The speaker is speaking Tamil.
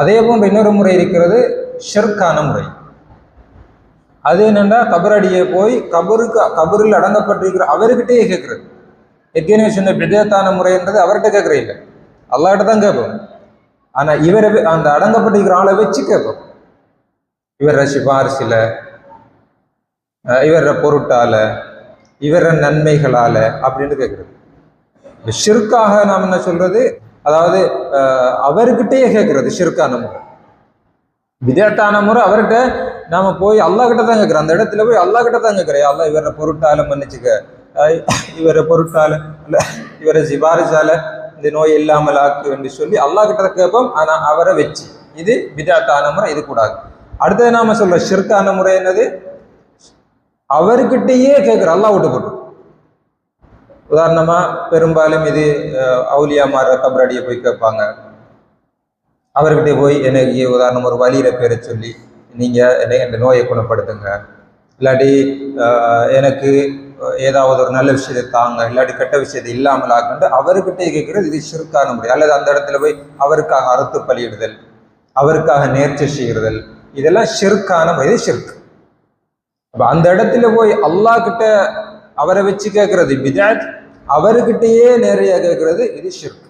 அதே போன்ற இன்னொரு முறை இருக்கிறது ஷெர்கான முறை. அது என்னென்னா கபரடியை போய் கபருக்கு கபரில் அடங்கப்பட்டிருக்கிற அவர்கிட்டயே கேட்கறது. ஏற்கனவே சொன்ன விதத்தான முறைன்றது அவர்கிட்ட கேட்கறே இல்லை. அல்லாட்ட தான் கேட்போம். ஆனால் இவரை அந்த அடங்கப்பட்டிருக்கிற ஆளை வச்சு கேட்போம். இவர சிபாரிசில இவர பொருட்டால இவர நன்மைகளால அப்படின்னு கேட்கறது. ஷிர்க்காக நாம் என்ன சொல்றது? அதாவது அஹ், அவர்கிட்டயே கேட்கறது ஷிர்கான முறை விதேட்டான முறை அவர்கிட்ட நாம போய் அல்லாஹ் கிட்ட தான் கேட்கிறோம் அந்த இடத்துல போய் அல்லாஹ் கிட்ட தான் கேட்கிறேன் அல்லா இவரை பொருட்டால மன்னிச்சுக்க. இவரை பொருட்டால இல்ல இவரை சிபாரிசால இந்த நோய் இல்லாமல் ஆக்கு என்று சொல்லி அல்லாஹ் கிட்ட தான் கேட்போம். ஆனா அவரை வச்சு. இது விதேத்தான முறை இது கூடாது. அடுத்தது நாம சொல்ற ஷிர்கான முறை என்னது? அவர்கிட்டயே கேட்கிற அல்லாஹ் விட்டு போட்டு. உதாரணமா பெரும்பாலும் இது அவுலியா மாற கபரடியை போய் கேட்பாங்க. அவர்கிட்ட போய் எனக்கு உதாரணம் ஒரு வழியில பேரை சொல்லி நீங்க என்னை இந்த நோயை குணப்படுத்துங்க. இல்லாட்டி எனக்கு ஏதாவது ஒரு நல்ல விஷயத்தை தாங்க இல்லாட்டி கெட்ட விஷயத்தை இல்லாமல் ஆக்கண்டு அவர்கிட்ட கேட்குறது இது சுருக்கான முடியும் அல்லது அந்த இடத்துல போய் அவருக்காக அறுத்து பலியிடுதல் அவருக்காக நேர்ச்சி செய்கிறதல் இதெல்லாம் ஷிர்கான முறை. இது ஷிர்க் அப்போ அந்த இடத்துல போய் அல்லாஹ் கிட்ட அவரை வச்சு கேட்கறது பிதாத் அவர்கிட்டயே நேரடியாக கேட்கறது இது ஷிர்க்